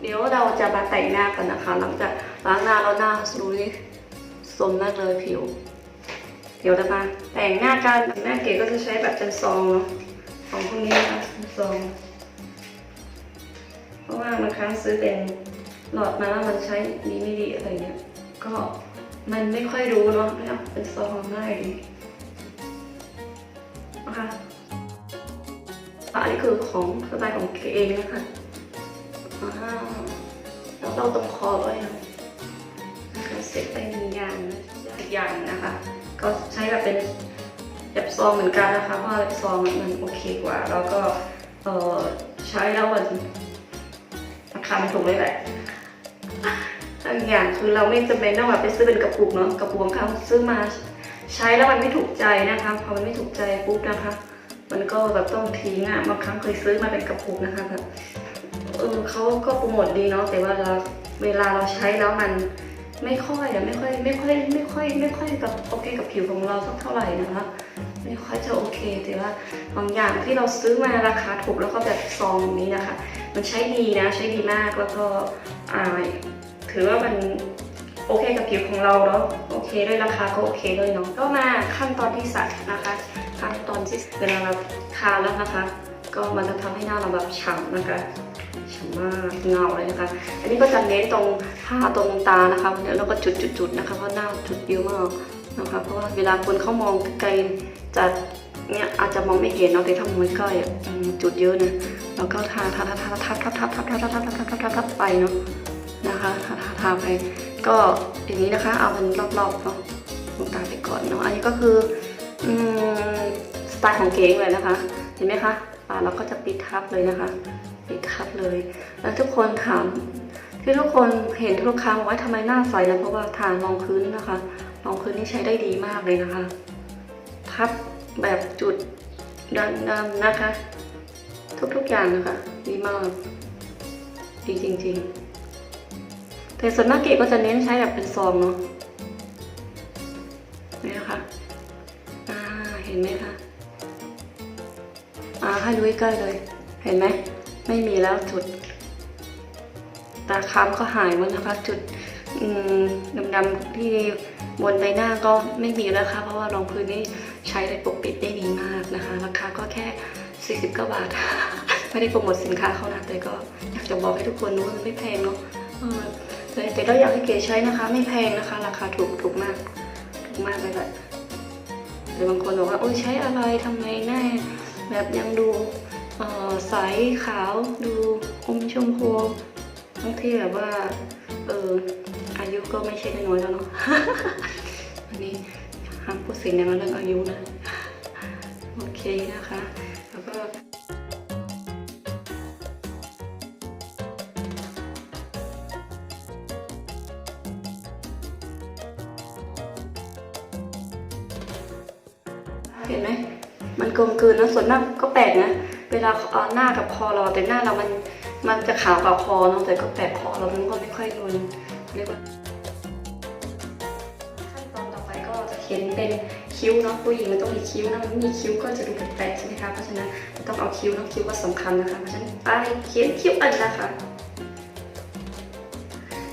เดี๋ยวเราจะมาแต่งหน้ากันนะคะ หลังจากล้างหน้าแล้วหน้าดูนี่สมมากเลยผิว เดี๋ยวจะมาแต่งหน้ากันหน้าเก๋ก็จะใช้แบบเป็นซองเนาะของพวกนี้นะคะซอง เพราะว่าบางครั้งซื้อเป็นหลอดมาแล้วมันใช้ดีไม่ดีอะไรเงี้ย ก็มันไม่ค่อยรู้เนาะเนี่ยเป็นซองง่ายดีนะคะอันนี้คือของสไตล์ของเก๋เองนะคะ อ่าแล้วเราตรงคอไว้หน่อยนะคะเสร็จไปหนึ่งอย่างนะอีกอย่างนะคะ ก็ใช้แบบเป็นแบบซองเหมือนกันนะคะเพราะว่าซองมันโอเคกว่า แล้วก็เออใช้แล้วมันราคามันถูกเลยแหละอีกอย่างคือเราไม่จำเป็นต้องแบบไปซื้อเป็นกระปุกเนาะกระปุกของเขาซื้อมาใช้แล้วมันไม่ถูกใจนะคะพอมันไม่ถูกใจปุ๊บนะคะ มันก็แบบต้องทิ้งอะบางครั้งเคยซื้อมาเป็นกระปุกนะคะแบบ เออเขาก็โปรโมทดีเนาะแต่ว่าเราเวลาเราใช้แล้วมันไม่ค่อยอะไม่ค่อยไม่ค่อยไม่ค่อยไม่ค่อยกับโอเคกับผิวของเราสักเท่าไหร่นะคะไม่ค่อยจะโอเคแต่ว่าบางอย่างที่เราซื้อมาราคาถูกแล้วก็แบบซองนี้นะคะ มันใช้ดีนะใช้ดีมากแล้วก็อ่าถือว่ามันโอเคกับผิวของเราเนาะโอเคด้วยราคาก็โอเคด้วยเนาะก็มาขั้นตอนที่สัตนะคะขั้นตอนที่เวลาเราทาแล้วนะคะ ก็มันจะทำให้หน้าเราแบบฉ่ำนะคะ ฉ่ำมากเงาเลยนะคะ อันนี้ก็จะเน้นตรงผ้าตรงตานะคะเนี่ยแล้วก็จุดๆนะคะเพราะหน้าจุดเยอะมากนะคะเพราะว่าเวลาคนเขามองไกลๆจะเนี่ยอาจจะมองไม่เห็นเนาะแต่ถ้ามองใกล้จุดเยอะนะแล้วก็ทาทาทาทาทาทับทับทับทับทับทับทับทับทับทับทับไปเนาะนะคะทาทาทาไป ก็อย่างนี้นะคะเอาเป็นรอบๆเนาะดวงตาไปก่อนเนาะอันนี้ก็คือสไตล์ของเก๋เลยนะคะ เห็นไหมคะอ่าเราก็จะปิดทับเลยนะคะ ปิดทับเลย แล้วทุกคนถาม ที่ทุกคนเห็นทุกครั้งว่าทำไมหน้าใสนะเพราะว่าทารองพื้นนะคะรองพื้นนี่ใช้ได้ดีมากเลยนะคะทับแบบจุดดำๆนะคะ ทุกๆอย่างนะคะดีมากดีจริง ๆ แต่ส่วนมากเกก็จะเน้นใช้แบบเป็นซองเนาะนี่นะคะอ่าเห็นไหมคะอ่าให้ดูใกล้เลย เห็นไหม ไม่มีแล้วจุด ตาค้ำก็หายหมดนะคะ จุดดำๆที่บนใบหน้าก็ไม่มีแล้วค่ะเพราะว่ารองพื้นนี่ใช้ได้ปกปิดได้ดีมากนะคะ ราคาก็แค่ 49 บาท ไม่ได้โปรโมทสินค้าเขานะแต่ก็อยากจะบอกให้ทุกคนรู้ว่ามันไม่แพงเนาะเออแต่ก็อยากให้เก๋ใช้นะคะ ไม่แพงนะคะ ราคาถูกถูกมาก ถูกมากเลยแหละหรือบางคนบอกว่าโอ้ยใช้อะไรทำไมหน้าแบบยังดู ใสขาวดูอมชมพูบางทีแบบว่า เอออายุก็ไม่ใช่น้อยแล้วเนาะอันนี้ห้ามพูดสิ่งในเรื่องอายุนะ โอเคนะคะ กลมกลืนนะส่วนมาก็แปลกนะ เวลาเอาหน้ากับคอเราแต่หน้าเรามันมันจะขาวกว่าคอเนาะแต่ก็แปลกคอเรามันก็ไม่ค่อยนูนเรียกว่าขั้นตอนต่อไปก็จะเขียนเป็นคิ้วเนาะผู้หญิงมันต้องมีคิ้วนะมันไม่มีคิ้วก็จะดูแปลกๆใช่ไหมคะเพราะฉะนั้นต้องเอาคิ้วเนาะคิ้วก็สำคัญนะคะเพราะฉะนั้นไปเขียนคิ้วอันนะคะ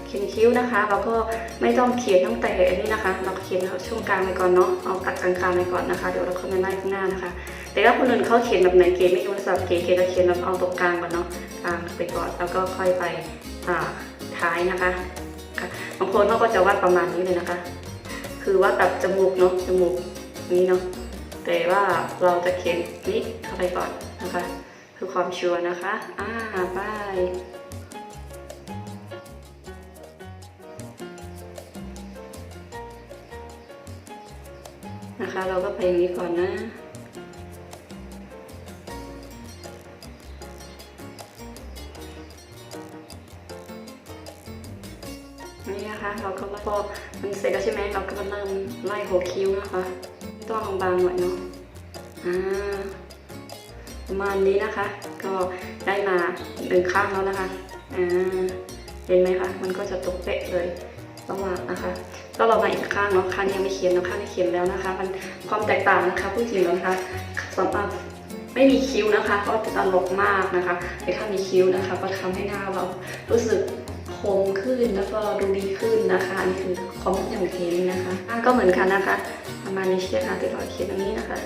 เขียนคิ้วนะคะเราก็ไม่ต้องเขียนตั้งแต่อันนี้นะคะ เราเขียนช่วงกลางไปก่อนเนาะเอาตัดกลางๆไปก่อนนะคะ เดี๋ยวเราค่อยมาไล่ข้างหน้านะคะ แต่ถ้าคนอื่นเขาเขียนแบบไหนเก๋ไม่รู้สับเก๋เก๋จะเขียนแบบเอาตรงกลางก่อนเนาะกลางไปก่อนแล้วก็ค่อยไปท้ายนะคะบางคนเขาก็จะวาดประมาณนี้เลยนะคะ คือวาดแบบจมูกเนาะจมูกนี้เนาะแต่ว่าเราจะเขียนนี้เข้าไปก่อนนะคะเพื่อความชัวร์นะคะอ่าไปนะคะ เราก็ไปอย่างนี้ก่อนนะ นี่นะคะ เราก็พอมันเสร็จแล้วใช่ไหมเราก็มาเริ่มไล่หัวคิ้วนะคะต้องบางๆหน่อยเนาะอ่าประมาณนี้นะคะ ก็ได้มาหนึ่งข้างแล้วนะคะอ่าเห็นไหมคะมันก็จะตกเป๊ะเลยระหว่างนะคะก็เรามาอีกข้างเนาะข้างยังไม่เขียนเนาะข้างนี้เขียนแล้วนะคะ มันความแตกต่างนะคะผู้หญิงนะคะสำหรับไม่มีคิ้วนะคะ ก็จะตลกมากนะคะแต่ถ้ามีคิ้วนะคะ ก็ทำให้หน้าเรารู้สึก คมขึ้นแล้วก็ดูดีขึ้นนะคะอันนี่คือความคิดของเคนี่นะคะก็เหมือนกันนะคะประมาณนี้ใช่ไหมคะติดรอยเขียนตรงนี้นะคะ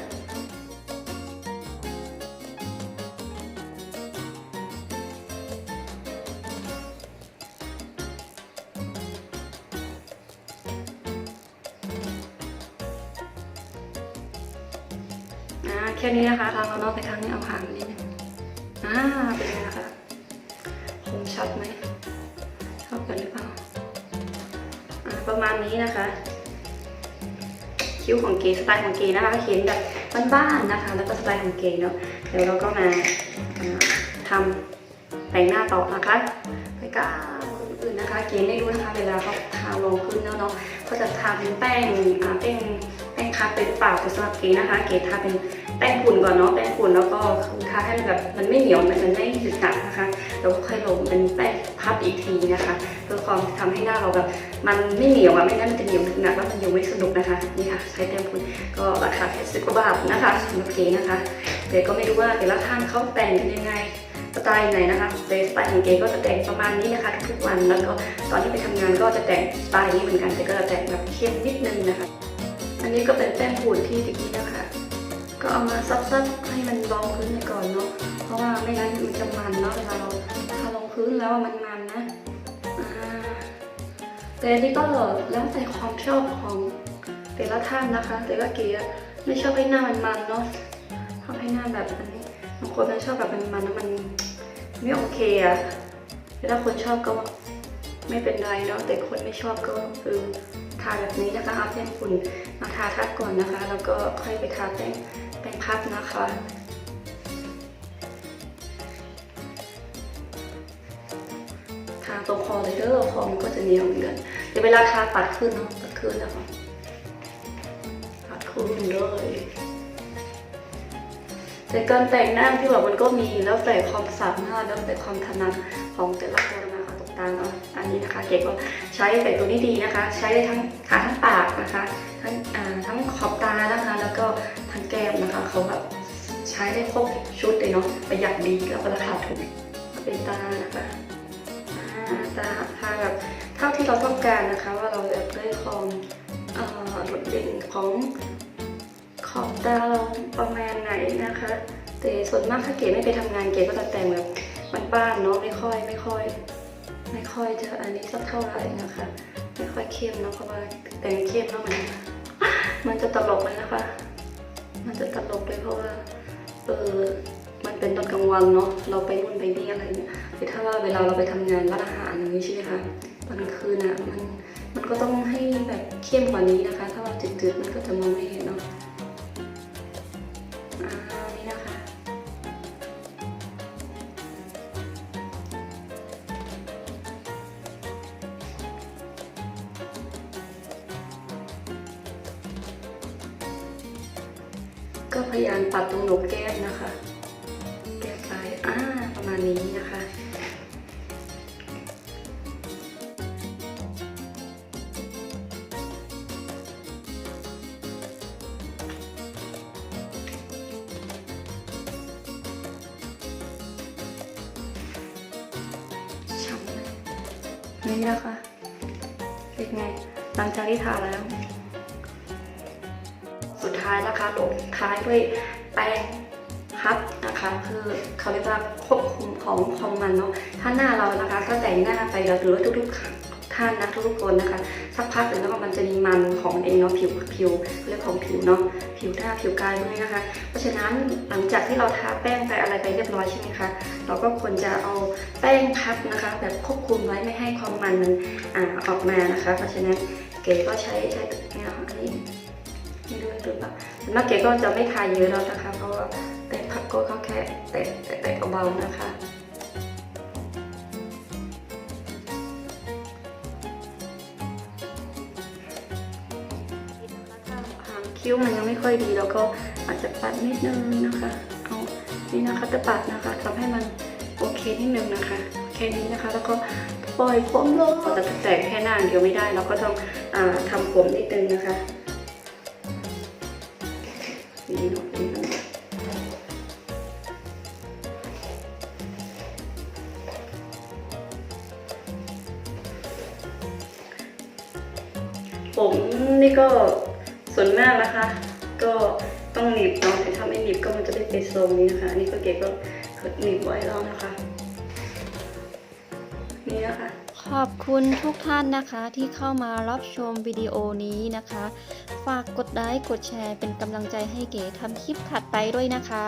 แค่นี้นะคะทางเราเนอกไปทางนี้เอาหางนิดนึงอ่าเป็นไงนะคะคมชัดไหม ประมาณนี้นะคะ คิ้วของเกสไตล์ของเกนะคะเขียนแบบบ้านๆนะคะ แล้วก็สไตล์ของเกเนาะเดี๋ยวเราก็มาอ่าทำแต่งหน้าต่อนะคะไปก้าวอื่นๆนะคะ เกไม่รู้นะคะ เวลาเขาทาลงพื้นแล้วเนาะเขาจะทาเป็นแป้งอ่าแป้งแป้งคัดไปหรือเปล่าแต่สำหรับเกนะคะ เกทาเป็นแป้งฝุ่นก่อนเนาะแป้งฝุ่นแล้วก็ทาให้มันแบบมันไม่เหนียวมันมันไม่สึกหนักนะคะ แล้วก็ค่อยลงเป็นแป้งพับอีกทีนะคะเพื่อความทำให้หน้าเราแบบมันไม่เหนียวอะไม่งั้นมันจะเหนียวหนักแล้วมันยังไม่สนุกนะคะนี่ค่ะใช้แต้มฝุ่นก็ราคาแค่สิบกว่าบาทนะคะสำหรับเกนะคะเดี๋ยวก็ไม่รู้ว่าแต่ละท่านเขาแต่งกันยังไงสไตล์ไหนนะคะแต่สไตล์ของเกก็จะแต่งประมาณนี้นะคะทุกวันแล้วก็ตอนที่ไปทำงานก็จะแต่งสไตล์นี้เหมือนกันแต่ก็จะแต่งแบบเข้มนิดนึงนะคะ อันนี้ก็เป็นแป้งฝุ่นที่ตะกี้นะคะ ก็เอามาซับๆให้มันรองพื้นไปก่อนเนาะ เพราะว่าไม่งั้นมันจะมันเนาะเวลาเราทาลงพื้นแล้วมันมันนะแต่อันนี้ก็แล้วแต่ความชอบของแต่ละท่านนะคะ แต่ละเกียร์ไม่ชอบให้หน้ามันมันเนาะชอบให้หน้าแบบนี้บางคนมันชอบแบบมันมันแล้วมันไม่โอเคอะแต่ถ้าคนชอบก็ไม่เป็นไรเนาะแต่คนไม่ชอบก็คือทาแบบนี้นะคะเอาแป้งฝุ่นมาทาทัดก่อนนะคะ แล้วก็ค่อยไปทาแป้งแป้งพับนะคะ ตรงคอเลยเด้อคอมันก็จะเหนียวเหมือนกันเดี๋ยวเวลาทาปัดขึ้นเนาะปัดขึ้นแล้วค่ะปัดขึ้นเลยแต่การแต่งหน้าที่แบบมันก็มีแล้วแต่ความสามารถแล้วแต่ความถนัดของแต่ละคนนะคะตกตาเนาะอันนี้นะคะเก๋ก็ใช้แต่ตัวนี้ดีนะคะ ใช้ได้ทั้งขาทั้งปากนะคะทั้งอ่าทั้งขอบตานะคะ แล้วก็ทั้งแก้มนะคะเขาแบบใช้ได้ครบชุดเลยเนาะประหยัดดีแล้วก็ราคาถูกเป็นตานะคะ อ่าจะทาแบบเท่าที่เราต้องการนะคะ ว่าเราอยากได้ความโดดเด่นของขอบตาเราประมาณไหนนะคะ แต่ส่วนมากถ้าเก๋ไม่ไปทำงานเก๋ก็จะแต่งแบบบ้านๆเนาะไม่ค่อยไม่ค่อย ไม่ค่อยจะอันนี้สักเท่าไหร่นะคะ ไม่ค่อยเข้มเนาะเพราะว่าแต่งเข้มแล้วมันมันจะตลกเลยนะคะ มันจะตลกเลยเพราะว่าเออ เป็นตอนกลางวันเนาะเราไปนู่นไปนี่อะไรเนี่ยคือถ้าว่าเวลาเราไปทำงานร้านอาหารอย่างนี้ใช่ไหมคะตอนกลางคืนอะมันมันก็ต้องให้แบบเข้มกว่านี้นะคะ ถ้าว่าจืดๆมันก็จะมองไม่เห็นเนาะอ่านี่นะคะก็พยายามปัดตรงหนกแก้มนะคะ นี้นะคะ นี่นะคะเป็นไง หลังจากที่ทาแล้ว สุดท้ายนะคะลงท้ายด้วยแป้ง พับนะคะ คือเขาเรียกว่าควบคุมของของมันเนาะถ้าหน้าเรานะคะก็แต่งหน้าไปแล้วหรือว่าทุกๆท่านนะทุกๆคนนะคะสักพักหนึ่งแล้วมันจะมีมันของมันเองเนาะผิวผิวเรื่องของผิวเนาะผิวหน้าผิวกายด้วยนะคะ เพราะฉะนั้นหลังจากที่เราทาแป้งไปอะไรไปเรียบร้อยใช่ไหมคะเราก็ควรจะเอาแป้งพับนะคะ แบบควบคุมไว้ไม่ให้ความมันมันอ่าออกมานะคะ เพราะฉะนั้นเก๋ก็ใช้ใช้เนี่ยอันนี้ไม่รู้หรือเปล่าส่วนมากเก๋ก็จะไม่ทาเยอะแล้วนะคะาๆนะคะถ้าหางคิ้วมันยังไม่ค่อยดีเราก็อาจจะปัดนิดนึงนะคะ เอานี่นะคะจะปัดนะคะทำให้มันโอเคนิดนึงนะคะแค่นี้นะคะ แล้วก็ปล่อยผมลงเราจะแต่แค่หน้างเดียวไม่ได้ เราก็ต้องอทำผมนิดนึงนะคะ ผมนี่ก็ส่วนมากนะคะ ก็ต้องหนีบเนาะแต่ถ้าไม่หนีบก็มันจะได้เป็นทรงนี้นะคะนนี้ก็เก๋ก็หนีบไว้แล้วนะคะ นี่นะคะ ขอบคุณทุกท่านนะคะที่เข้ามารับชมวิดีโอนี้นะคะ ฝากกดไลค์กดแชร์เป็นกำลังใจให้เก๋ทำคลิปถัดไปด้วยนะคะ